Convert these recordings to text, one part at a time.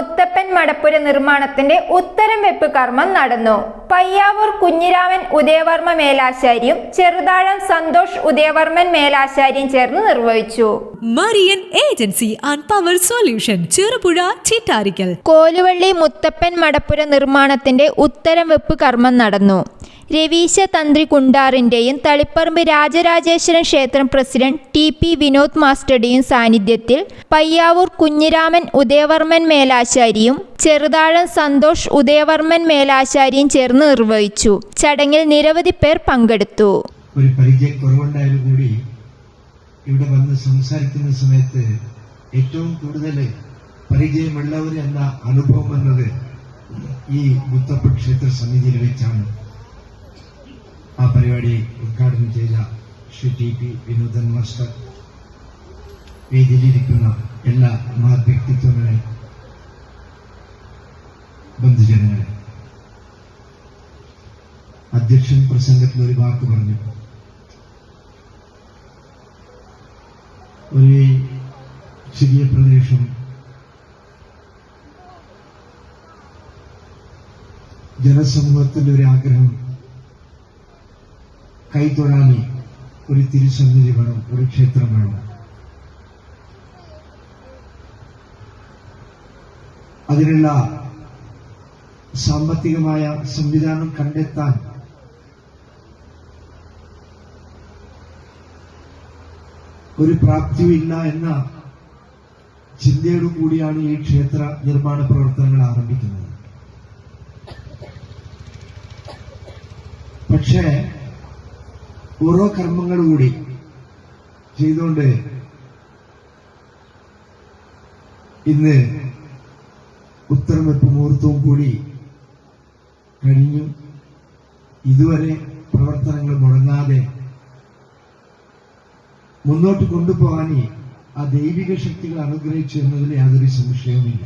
മുത്തപ്പൻ മടപ്പുര നിർമ്മാണത്തിന്റെ ഉത്തരം വെപ്പ് കർമ്മം നടന്നു. പയ്യാവൂർ കുഞ്ഞിരാമൻ ഉദയവർമ്മ മേലാശാരിയും ചെറുതാഴം സന്തോഷ് ഉദയവർമ്മൻ മേലാശാരിയും ചേർന്ന് നിർവഹിച്ചു. Marian agency and power solution Cherupuzha Chittarikkal. Koluvalli Muthappan മടപ്പുര നിർമ്മാണത്തിന്റെ ഉത്തരം വെപ്പ് കർമ്മം നടന്നു. രവീശ തന്ത്രി കുണ്ടാറിന്റെയും തളിപ്പറമ്പ് രാജരാജേശ്വരൻ ക്ഷേത്രം പ്രസിഡന്റ് ടി പി വിനോദ് മാസ്റ്ററുടെയും സാന്നിധ്യത്തിൽ പയ്യാവൂർ കുഞ്ഞിരാമൻ ഉദയവർമ്മൻ മേലാശാരിയും ചെറുതാഴം സന്തോഷ് ഉദയവർമ്മൻ മേലാശാരിയും ചേർന്ന് നിർവഹിച്ചു. ചടങ്ങിൽ നിരവധി പേർ പങ്കെടുത്തു. ഒരു പരിചയക്കുറവുണ്ടായാലും കൂടി ഇവിടെ വന്ന് സംസാരിക്കുന്ന സമയത്ത് ഏറ്റവും കൂടുതൽ പരിചയമുള്ളവർ എന്ന അനുഭവം വന്നത് ഈ മുത്തപ്പ ക്ഷേത്ര സമിതിയിൽ വെച്ചാണ്. ആ പരിപാടി ഉദ്ഘാടനം ചെയ്ത Shri T P Vinodan master. വേദിയിലിരിക്കുന്ന എല്ലാ മഹത് വ്യക്തിത്വങ്ങളെ ബന്ധുജനങ്ങളെ. അധ്യക്ഷൻ പ്രസംഗത്തിൽ ഒരു വാക്ക് പറഞ്ഞു. ഒരു ചെറിയ പ്രദേശം ജനസമൂഹത്തിന്റെ ഒരു ആഗ്രഹം കൈത്തൊഴാനി ഒരു തിരുസന്നിധി വേണം ഒരു ക്ഷേത്രം വേണം. അതിനുള്ള സാമ്പത്തികമായ സംവിധാനം കണ്ടെത്താൻ ഒരു പ്രാപ്തിയുമില്ല എന്ന ചിന്തയോടു കൂടിയാണ് ഈ ക്ഷേത്ര നിർമ്മാണ പ്രവർത്തനങ്ങൾ ആരംഭിക്കുന്നത്. പക്ഷേ കർമ്മങ്ങൾ കൂടി ചെയ്തുകൊണ്ട് ഇന്ന് ഉത്തരമെപ്പ് മുഹൂർത്തവും കൂടി കഴിഞ്ഞു. ഇതുവരെ പ്രവർത്തനങ്ങൾ മുടങ്ങാതെ മുന്നോട്ട് കൊണ്ടുപോകാൻ ആ ദൈവിക ശക്തികൾ അനുഗ്രഹിച്ചു എന്നതിൽ യാതൊരു സംശയവുമില്ല.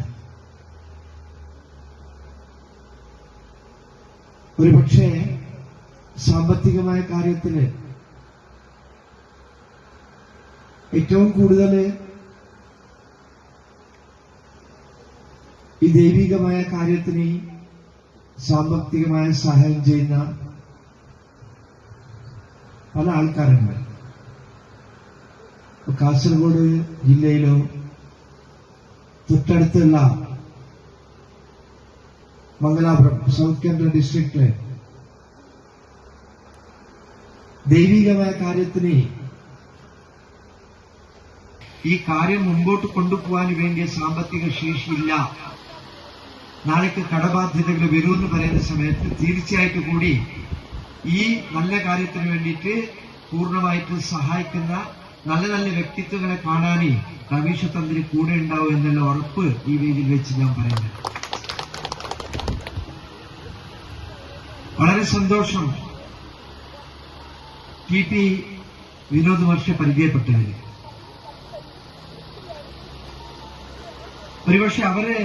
ഒരുപക്ഷെ സാമ്പത്തികമായ കാര്യത്തിൽ ഏറ്റവും കൂടുതൽ ഈ ദൈവികമായ കാര്യത്തിന് സാമ്പത്തികമായ സഹായം ചെയ്യുന്ന പല ആൾക്കാരുണ്ട്. കാസർഗോഡ് ജില്ലയിലോ തൊട്ടടുത്തുള്ള മംഗലാപുരം സൗത്ത് കേന്ദ്ര ഡിസ്ട്രിക്റ്റിലെ ദൈവികമായ കാര്യത്തിന് ഈ കാര്യം മുമ്പോട്ട് കൊണ്ടുപോകാൻ വേണ്ടിയ സാമ്പത്തിക ശേഷിയില്ല. നാളേക്ക് കടബാധ്യതകൾ വരുമെന്ന് പറയുന്ന സമയത്ത് തീർച്ചയായിട്ടും കൂടി ഈ നല്ല കാര്യത്തിന് വേണ്ടിയിട്ട് പൂർണമായിട്ട് സഹായിക്കുന്ന നല്ല നല്ല വ്യക്തിത്വങ്ങളെ കാണാനേ കവീഷ തന്ത്രി കൂടെ ഉണ്ടാവും എന്നുള്ള ഉറപ്പ് ഈ വേദിയിൽ വെച്ച് ഞാൻ പറയുന്നത് വളരെ സന്തോഷം ടി പി വിനോദ് വർഷ പരിചയപ്പെട്ടതിൽ ഒരുപക്ഷെ അവരെ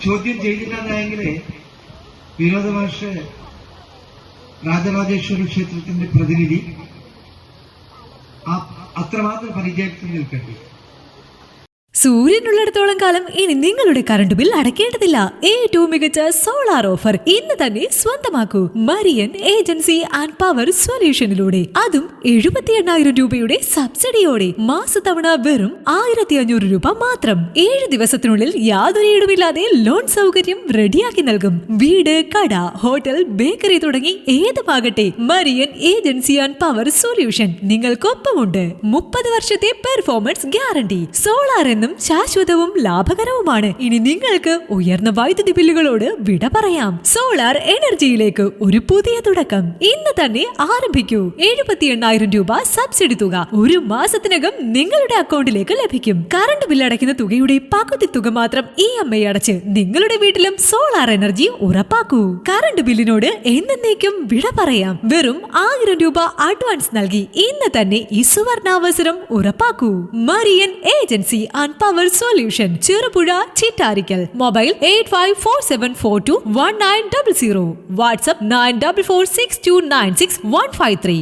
ചോദ്യം ചെയ്തില്ലെന്നെങ്കിൽ വിനോദ രാജരാജേശ്വര ക്ഷേത്രത്തിന്റെ പ്രതിനിധി അത്രമാത്രം പരിചയത്തിൽ നിൽക്കട്ടെ സൂര്യനുള്ളിടത്തോളം കാലം ഇനി നിങ്ങളുടെ കറണ്ട് ബിൽ അടയ്ക്കേണ്ടതില്ല. ഏറ്റവും മികച്ച സോളാർ ഓഫർ ഇന്ന് തന്നെ സ്വന്തമാക്കൂ. മരിയൻ ഏജൻസി ആൻഡ് പവർ സൊല്യൂഷനിലൂടെ. അതും എഴുപത്തി എണ്ണായിരം രൂപയുടെ സബ്സിഡിയോടെ. മാസത്തവണ വെറും ആയിരത്തി അഞ്ഞൂറ് രൂപ മാത്രം. ഏഴ് ദിവസത്തിനുള്ളിൽ യാതൊരു ഇടമില്ലാതെ ലോൺ സൗകര്യം റെഡിയാക്കി നൽകും. വീട് കട ഹോട്ടൽ ബേക്കറി തുടങ്ങി ഏതുമാകട്ടെ Marian agency and power solution നിങ്ങൾക്കൊപ്പമുണ്ട്. മുപ്പത് വർഷത്തെ പെർഫോമൻസ് ഗ്യാരണ്ടി സോളാർ എന്നും ശാശ്വതവും ലാഭകരവുമാണ്. ഇനി നിങ്ങൾക്ക് ഉയർന്ന വൈദ്യുതി ബില്ലുകളോട് വിട പറയാം. സോളാർ എനർജിയിലേക്ക് ഒരു പുതിയ തുടക്കം. ഇന്ന് തന്നെ ആരംഭിക്കൂ. എഴുപത്തി എണ്ണായിരം രൂപ സബ്സിഡി തുക ഒരു മാസത്തിനകം നിങ്ങളുടെ അക്കൗണ്ടിലേക്ക് ലഭിക്കും. കറണ്ട് ബില്ല് അടയ്ക്കുന്ന തുകയുടെ പകുതി തുക മാത്രം ഇ എം ഐ അടച്ച് നിങ്ങളുടെ വീട്ടിലും സോളാർ എനർജി ഉറപ്പാക്കൂ. കറണ്ട് ബില്ലിനോട് എന്നേക്കും വിട പറയാം. വെറും ആയിരം രൂപ അഡ്വാൻസ് നൽകി ഇന്ന് തന്നെ ഈ സുവർണാവസരം ഉറപ്പാക്കൂ. Marian agency and power solution Cherupuzha Chittarikkal mobile eight five four seven four two one nine double zero WhatsApp nine double four six two nine six one five three